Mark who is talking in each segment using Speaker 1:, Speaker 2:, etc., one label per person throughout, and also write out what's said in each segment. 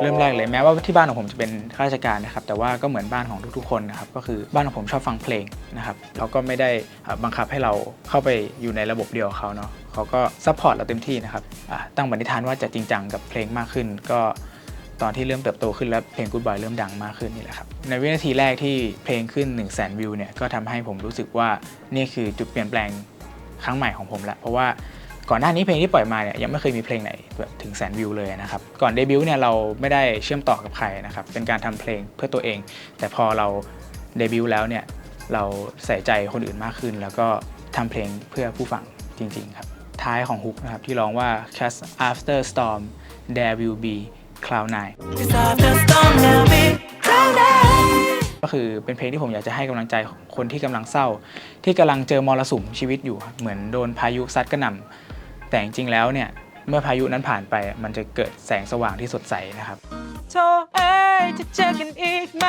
Speaker 1: เริ่มแรกเลยแม้ว่าที่บ้านของผมจะเป็นข้าราชการนะครับแต่ว่าก็เหมือนบ้านของทุกๆคนนะครับก็คือบ้านของผมชอบฟังเพลงนะครับแล้วก็ไม่ได้บังคับให้เราเข้าไปอยู่ในระบบเดียวเขาเนาะเขาก็ซัพพอร์ตเราเต็มที่นะครับตั้งปณิธานว่าจะจริงจังกับเพลงมากขึ้น ก็ตอนที่เริ่มเติบโตขึ้นแล้วเพลง Goodbye เริ่มดังมากขึ้นนี่แหละครับในวินาทีแรกที่เพลงขึ้น 1 0 0 0 0แสนวิวเนี่ยก็ทำให้ผมรู้สึกว่านี่คือจุดเปลี่ยนแปลงครั้งใหม่ของผมละเพราะว่า ก่อนหน้านี้เพลงที่ปล่อยมาเนี่ยยังไม่เคยมีเพลงไหนแบบถึงแสนวิวเลยนะครับ ก่อนเดบิวต์เนี่ยเราไม่ได้เชื่อมต่อกับใครนะครับ เป็นการทำเพลงเพื่อตัวเอง แต่พอเราเดบิวต์แล้วเนี่ยเราใส่ใจคนอื่นมากขึ้น แล้วก็ทำเพลงเพื่อผู้ฟังจริง ๆ ครับ ท้ายของฮุกนะครับที่ร้องว่า just after storm there will be cloud nine
Speaker 2: Cause after storm there'll be cloud nine
Speaker 1: ก็คือเป็นเพลงที่ผมอยากจะให้กำลังใจคนที่กำลังเศร้า ที่กำลังเจอมรสุมชีวิตอยู่ครับเหมือนโดนพายุซัดกระหน่ำ แต่จริงๆแล้วเนี่ยเมื่อพายุนั้นผ่านไปมันจะเกิดแสงสว่างที่สดใสนะครับ
Speaker 2: โธ่เอ้ยจะเจอกันอีกไหม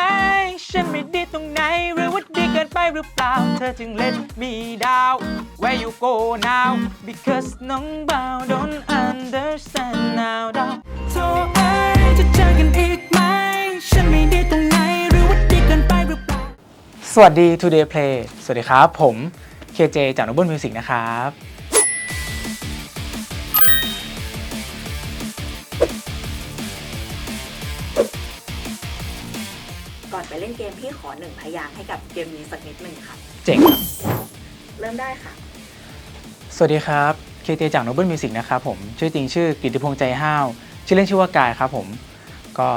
Speaker 2: ฉันไม่ดีตรงไหนหรือว่าดีเกินไปหรือเปล่า เธอจึง let me down where you go now because น้องเบา don't understand now ดาวโธ่เอ้ยจะเจอกันอีกไหมฉันไม่ดีตรงไหนหรือว่าดีเกินไปหรือเปล่า
Speaker 1: สวัสดี Today Play สวัสดีครับ ผม KJ จาก Noble Music นะครับ
Speaker 3: ขอหนึ่งพยางค์ให้กับเกมนี้สักนิดหนึ่งค่ะ
Speaker 1: เจ๋งครับ
Speaker 3: เริ่มได้ค่ะ
Speaker 1: สวัสดีครับ KJ จาก Noble Music นะครับผม ชื่อจริงชื่อกฤติพงษ์ใจห้าว ชื่อเล่นชื่อว่ากายครับผม ก็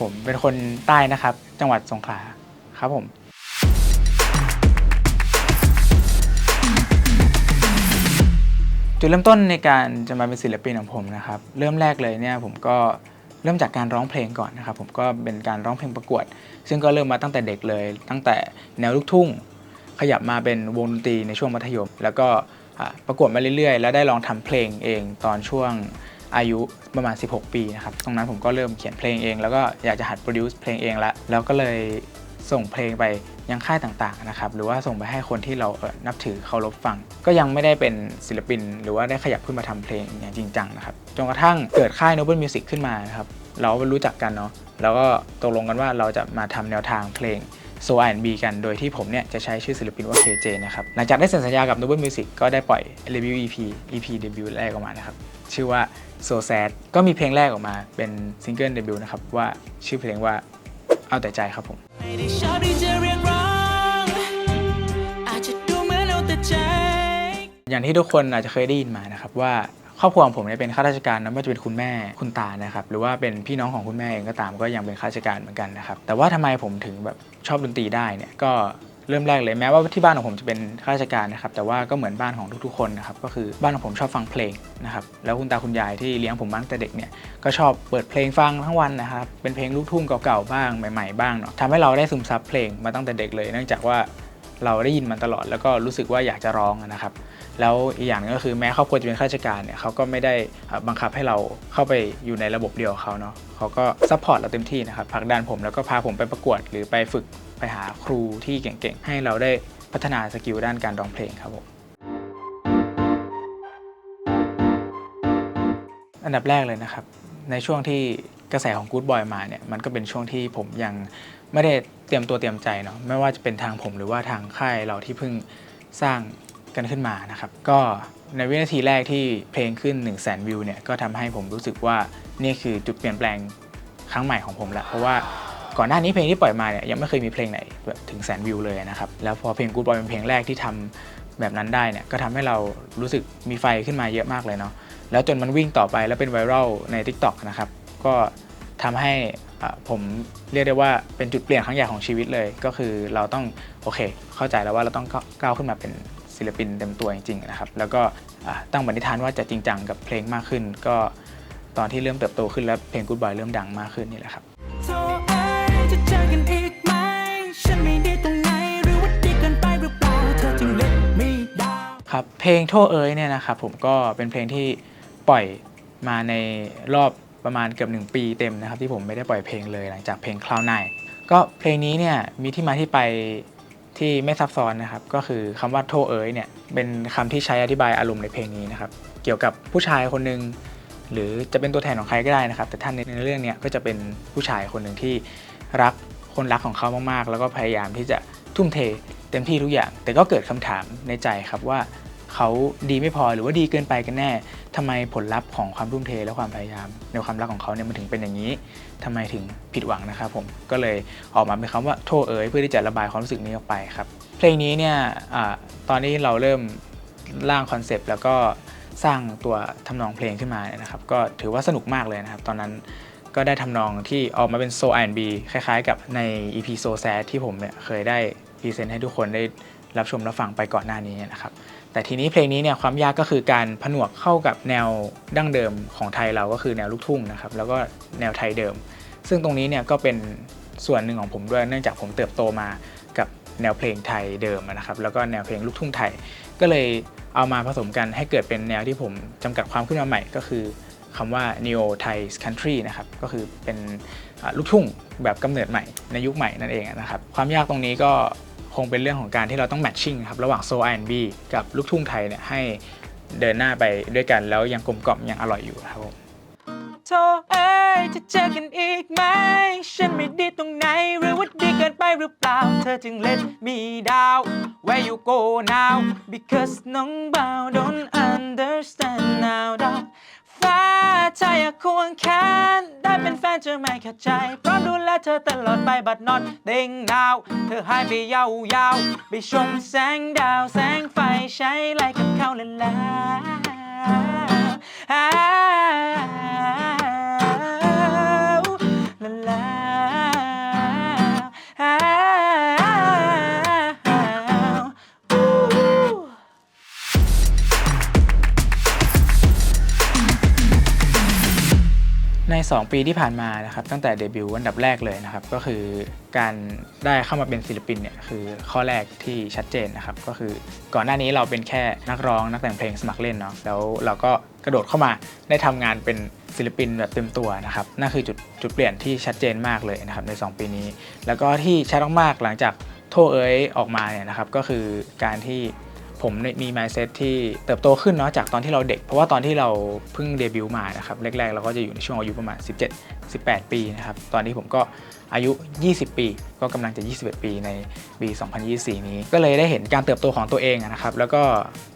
Speaker 1: ผมเป็นคนใต้นะครับ จังหวัดสงขลาครับผม จุดเริ่มต้นในการจะมาเป็นศิลปินของผมนะครับ เริ่มแรกเลยเนี่ยผมก็ เริ่มจากการร้องเพลงก่อนนะครับผมก็เป็นการร้องเพลงประกวด ซึ่งก็เริ่มมาตั้งแต่เด็กเลย ตั้งแต่แนวลูกทุ่ง ขยับมาเป็นวงดนตรีในช่วงมัธยม แล้วก็ประกวดมาเรื่อยๆ แล้วได้ลองทำเพลงเองตอนช่วงอายุประมาณ 16 ปีนะครับตรงนั้นผมก็เริ่มเขียนเพลงเอง แล้วก็อยากจะหัดโปรดิวซ์เพลงเองละแล้วก็เลยส่งเพลงไป ยังค่ายต่างๆนะครับหรือว่าส่งไปให้คนที่เราเอ่อนับถือเคารพฟัง ก็ยังไม่ได้เป็นศิลปิน หรือว่าได้ขยับขึ้นมาทำเพลงอย่างจริงจังนะครับจนกระทั่งเกิดค่าย Noble Music ขึ้นมานะครับเรารู้จักกันเนาะแล้วก็ตกลงกันว่าเราจะมาทำแนวทางเพลงโซอ R&B กัน โดยที่ผมเนี่ยจะใช้ชื่อศิลปินว่า KJ นะครับ หลังจากได้เซ็นสัญญากับ Noble Music ก็ได้ปล่อย debut EP EP debut แรกออกมานะครับ ชื่อว่า So Sad ก็มีเพลงแรกออกมาเป็นซิงเกิลเดบิวต์นะครับ ว่าชื่อเพลงว่าเอาแต่ใจครับผม
Speaker 2: อย่า
Speaker 1: งที่ทุกคนอาจจะเคยได้ยินมานะครับว่าครอบครัวของผมเนี่ยเป็นข้าราชการนะไม่ว่าจะเป็นคุณแม่คุณตานะครับหรือว่าเป็นพี่น้องของคุณแม่เองก็ตามก็ยังเป็นข้าราชการเหมือนกันนะครับแต่ว่าทำไมผมถึงแบบชอบดนตรีได้เนี่ยก็เริ่มแรกเลยแม้ว่าที่บ้านของผมจะเป็นข้าราชการนะครับแต่ว่าก็เหมือนบ้านของทุกๆคนนะครับก็คือบ้านของผมชอบฟังเพลงนะครับแล้วคุณตาคุณยายที่เลี้ยงผมมาตั้งแต่เด็กเนี่ยก็ชอบเปิดเพลงฟังทั้งวันนะครับเป็นเพลงลูกทุ่งเก่าๆบ้างใหม่ ๆบ้างเนาะทำให้เราได้ซึมซับเพลงมาตั้งแต่เด็กเลย เนื่องจากว่า เราได้ยินมันตลอดแล้วก็รู้สึกว่าอยากจะร้องนะครับ แล้วอีกอย่างหนึงก็คือแม้ครอบครัวจะเป็นข้าราชการเนี่ยเขาก็ไม่ได้บังคับให้เราเข้าไปอยู่ในระบบเดียวเขาเนาะเขาก็ซัพพอร์ตเราเต็มที่นะครับผลักดันผมแล้วก็พาผมไปประกวดหรือไปฝึกไปหาครูที่เก่งๆ ให้เราได้พัฒนาสกิลด้านการร้องเพลงครับผมอันดับแรกเลยนะครับ ในช่วงที่กระแสของ Good Boy มาเนี่ยมันก็เป็นช่วงที่ผมยังไม่ได้ เตรียมตัวเตรียมใจเนาะไม่ว่าจะเป็นทางผมหรือว่าทางค่ายเราที่เพิ่งสร้างกันขึ้นมานะครับ ก็ในวินาทีแรกที่เพลงขึ้น 1 0 0 0 0แสนวิวเนี่ยก็ทำให้ผมรู้สึกว่านี่คือจุดเปลี่ยนแปลงครั้งใหม่ของผมละเพราะว่าก่อนหน้านี้เพลงที่ปล่อยมาเนี่ยยังไม่เคยมีเพลงไหนแบบถึงแสนวิวเลยนะครับแล้วพอเพลง Good Boy เป็นเพลงแรกที่ทำแบบนั้นได้เนี่ยก็ทำให้เรารู้สึกมีไฟขึ้นมาเยอะมากเลยเนาะแล้วจนมันวิ่งต่อไปแล้วเป็นไวรัลใน TikTok นะครับก็ ทำให้ผมเรียกได้ว่าเป็นจุดเปลี่ยนครั้งใหญ่ของชีวิตเลย ก็คือเราต้องโอเค เข้าใจแล้วว่าเราต้องก้าวขึ้นมาเป็นศิลปินเต็มตัวจริงๆนะครับ แล้วก็ตั้งปณิธานว่าจะจริงจังกับเพลงมากขึ้น ก็ตอนที่เริ่มเติบโตขึ้นแล้วเพลง Goodbye เริ่มดังมากขึ้นนี่แหละครับครับเพลงโทเอ้ยเนี่ยนะครับผมก็เป็นเพลงที่ปล่อยมาในรอบ ประมาณเกือบหนึ่งปีเต็มนะครับที่ผมไม่ได้ปล่อยเพลงเลยหลังจากเพลง Cloud Nine ก็เพลงนี้เนี่ยมีที่มาที่ไปที่ไม่ซับซ้อนนะครับ ก็คือคำว่าโทเอ้ยเนี่ยเป็นคำที่ใช้อธิบายอารมณ์ในเพลงนี้นะครับ เกี่ยวกับผู้ชายคนหนึ่งหรือจะเป็นตัวแทนของใครก็ได้นะครับ แต่ท่านในเรื่องเนี้ยก็จะเป็นผู้ชายคนหนึ่งที่รักคนรักของเขามากๆ แล้วก็พยายามที่จะทุ่มเทเต็มที่ทุกอย่าง แต่ก็เกิดคำถามในใจครับว่า เขาดีไม่พอหรือว่าดีเกินไปกันแน่ทำไมผลลัพธ์ของความทุ่มเทและความพยายาม ในความรักของเขาเนี่ยมันถึงเป็นอย่างนี้ทำไมถึงผิดหวังนะครับผมก็เลยออกมาเป็นคำว่าโทษเอ๋ยเพื่อที่จะระบายความรู้สึกนี้ออกไปครับเพลงนี้เนี่ยอตอนนี้เราเริ่มร่างคอนเซปต์แล้วก็สร้างตัวทำนองเพลงขึ้นมานนะครับ ก็ถือว่าสนุกมากเลยนะครับ ตอนนั้นก็ได้ทำนองที่ออกมาเป็นโซ R&B คล้ายๆ กับใน EP So Sad ที่ผมเนี่ยเคยได้พรีเซนต์ให้ทุกคนได้รับชมรับฟังไปก่อนหน้านี้นะครับ แต่ทีนี้เพลงนี้เนี่ยความยากก็คือการผนวกเข้ากับแนวดั้งเดิมของไทยเราก็คือแนวลูกทุ่งนะครับแล้วก็แนวไทยเดิม ซึ่งตรงนี้เนี่ยก็เป็นส่วนหนึ่งของผมด้วยเนื่องจากผมเติบโตมากับแนวเพลงไทยเดิมนะครับแล้วก็แนวเพลงลูกทุ่งไทย ก็เลยเอามาผสมกันให้เกิดเป็นแนวที่ผมจำกัดความขึ้นมาใหม่ก็คือคำว่า neo Thai country นะครับก็คือเป็นลูกทุ่งแบบกำเนิดใหม่ในยุคใหม่นั่นเองนะครับความยากตรงนี้ก็ คงเป็นเรื่องของการที่เราต้อง matching ครับระหว่าง soul R&B กับลูกทุ่งไทยเนี่ยให้เดินหน้าไปด้วยกันแล้วยังกลมกล่อมยังอร่อยอยู่ครับผม
Speaker 2: โทรเอ้ยจะเจอกันอีกไหมฉันไม่ดีตรงไหนหรือว่าดีเกินไปหรือเปล่า เธอจึงเล่นมีดาว Where you go now because น้องเบาว don't understand now ดอก ฟ้าถ้าอยากควงแขนได้เป็นแฟนจะไม่เข้าใจ เพราะดูแลเธอตลอดไปบัดนอนเด้งดาว เธอหายไปยาวยาวไปชมแสงดาวแสงไฟใช้ไล่กับเขาแล้วล่ะ
Speaker 1: 2 ปีที่ผ่านมานะครับตั้งแต่เดบิวต์อันดับแรกเลยนะครับก็คือการได้เข้ามาเป็นศิลปินเนี่ยคือข้อแรกที่ชัดเจนนะครับก็คือก่อนหน้านี้เราเป็นแค่นักร้องนักแต่งเพลงสมัครเล่นเนาะแล้วเราก็กระโดดเข้ามาได้ทำงานเป็นศิลปินแบบเต็มตัวนะครับนั่นคือจุดจุดเปลี่ยนที่ชัดเจนมากเลยนะครับใน 2 ปีนี้ แล้วก็ที่ชัดมากๆหลังจากโทเอ้ยออกมาเนี่ยนะครับก็คือการที่ ผมมี mindset ที่เติบโตขึ้นเนาะจากตอนที่เราเด็ก เพราะว่าตอนที่เราเพิ่งเดบิวต์มานะครับแรกๆ เราก็จะอยู่ในช่วงอายุประมาณ 17 18 ปีนะครับตอนนี้ผมก็อายุ 20 ปี ก็กำลังจะ 21 ปีในปี 2024 นี้ ก็เลยได้เห็นการเติบโตของตัวเองนะครับแล้วก็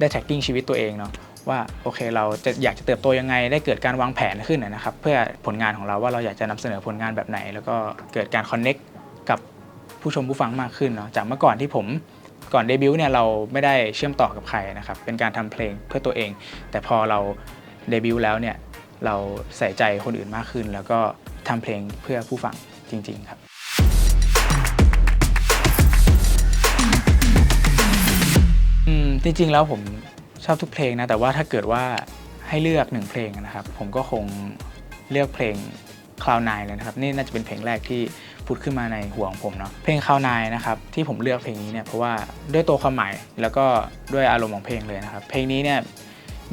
Speaker 1: ได้ tracking ชีวิตตัวเองเนาะว่าโอเคเราจะอยากจะเติบโตยังไง ได้เกิดการวางแผนขึ้นอะนะครับเพื่อผลงานของเราว่าเราอยากจะนำเสนอผลงานแบบไหน แล้วก็เกิดการ connect กับผู้ชมผู้ฟังมากขึ้นเนาะจากเมื่อก่อนที่ผม ก่อนเดบิวต์เนี่ยเราไม่ได้เชื่อมต่อกับใครนะครับ เป็นการทำเพลงเพื่อตัวเอง แต่พอเราเดบิวต์แล้วเนี่ยเราใส่ใจคนอื่นมากขึ้น แล้วก็ทำเพลงเพื่อผู้ฟังจริง ๆ ครับอืมจริงๆแล้วผมชอบทุกเพลงนะ แต่ว่าถ้าเกิดว่าให้เลือกหนึ่งเพลงนะครับ ผมก็คงเลือกเพลง Cloud 9 เลยนะครับ นี่น่าจะเป็นเพลงแรกที่ ดขึ้นมาในหัวของผมเนาะเพลง Cloud 9นะครับที่ผมเลือกเพลงนี้เนี่ยเพราะว่าด้วยตัวความหมายแล้วก็ด้วยอารมณ์ของเพลงเลยนะครับเพลงนี้เนี่ย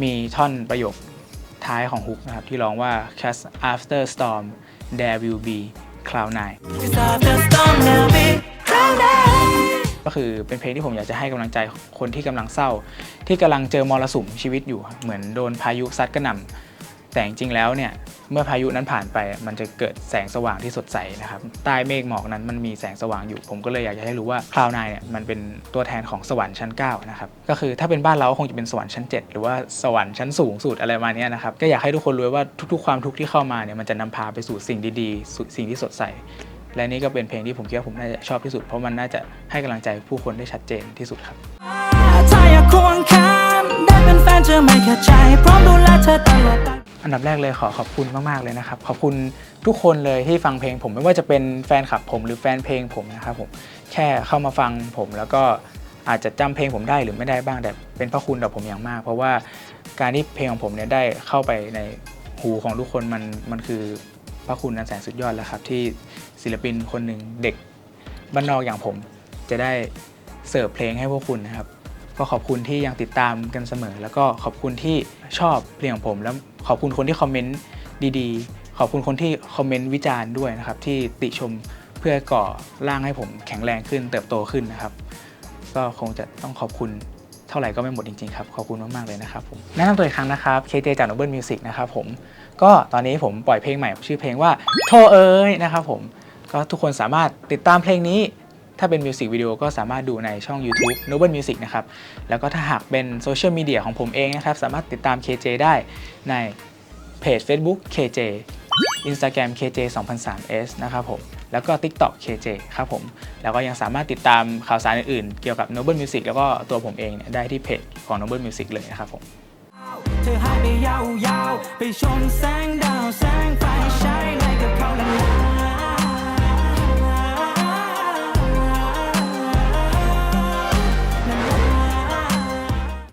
Speaker 1: มีท่อนประโยคท้ายของฮุกนะครับที่ร้องว่า cause after storm there will be cloud nine ก็คือเป็นเพลงที่ผมอยากจะให้กำลังใจคนที่กำลังเศร้า ที่กำลังเจอมรสุมชีวิตอยู่ เหมือนโดนพายุซัดกระหน่ำ แต่จริงแล้วเนี่ยเมื่อพายุนั้นผ่านไปมันจะเกิดแสงสว่างที่สดใสนะครับใต้เมฆหมอกนั้นมันมีแสงสว่างอยู่ ผมก็เลยอยากจะให้รู้ว่าคลาวนายเนี่ยมันเป็นตัวแทนของสวรรค์ชั้น9นะครับก็คือถ้าเป็นบ้านเราก็คงจะเป็นสวรรค์ชั้น 7 หรือว่าสวรรค์ชั้นสูงสุดอะไรประมาณเนี้ยนะครับก็อยากให้ทุกคนรู้ว่าทุกๆ ความทุกข์ที่เข้ามาเนี่ยมันจะนำพาไปสู่สิ่งดีๆสู่สิ่งที่สดใสและนี่ก็เป็นเพลงที่ผมคิดว่าผมน่าจะชอบที่สุดเพราะมันน่าจะให้กำลังใจผู้คนได้ชัดเจนที่สุดครับ
Speaker 2: ฟนจะไม่เข้าใจพร้อมดูแลเธอตลอดไป
Speaker 1: อันดับแรกเลยขอขอบคุณมาก ๆ เลยนะครับ ขอบคุณทุกคนเลยที่ฟังเพลงผมไม่ว่าจะเป็นแฟนคลับผมหรือแฟนเพลงผมนะครับผมแค่เข้ามาฟังผมแล้วก็อาจจะจำเพลงผมได้หรือไม่ได้บ้างแต่เป็นพระคุณต่อผมอย่างมาก เพราะว่าการที่เพลงของผมเนี่ยได้เข้าไปในหูของทุกคนมันมันคือพระคุณอันแสนสุดยอดแล้วครับ ที่ศิลปินคนหนึ่งเด็กบ้านนอกอย่างผมจะได้เสิร์ฟเพลงให้พวกคุณนะครับ ก็ขอบคุณที่ยังติดตามกันเสมอ แล้วก็ขอบคุณที่ชอบเพลงของผม แล้วขอบคุณคนที่คอมเมนต์ดีๆ ขอบคุณคนที่คอมเมนต์วิจารณ์ด้วยนะครับ ที่ติชมเพื่อก่อร่างให้ผมแข็งแรงขึ้น เติบโตขึ้นนะครับ ก็คงจะต้องขอบคุณเท่าไหร่ก็ไม่หมดจริง ๆ ครับ ขอบคุณมาก ๆ เลยนะครับผมแนะนำตัวอีกครั้งนะครับ KJ จาก Noble Music นะครับผมก็ตอนนี้ผมปล่อยเพลงใหม่ชื่อเพลงว่าโทเอ้ยนะครับผมก็ทุกคนสามารถติดตามเพลงนี้ ถ้าเป็นมิวสิกวิดีโอก็สามารถดูในช่อง YouTube Noble Music นะครับ แล้วก็ถ้าหากเป็นโซเชียลมีเดียของผมเองนะครับ สามารถติดตาม KJ ได้ในเพจ Facebook KJ Instagram KJ 2003S นะครับผม แล้วก็ TikTok KJ ครับผม แล้วก็ยังสามารถติดตามข่าวสารอื่นๆ เกี่ยวกับ Noble Music แล้วก็ตัวผมเองเนี่ยได้ที่เพจของ Noble Music เลยนะครับผม
Speaker 2: เธอหายไปยาวๆไปชนแสงดาวแสง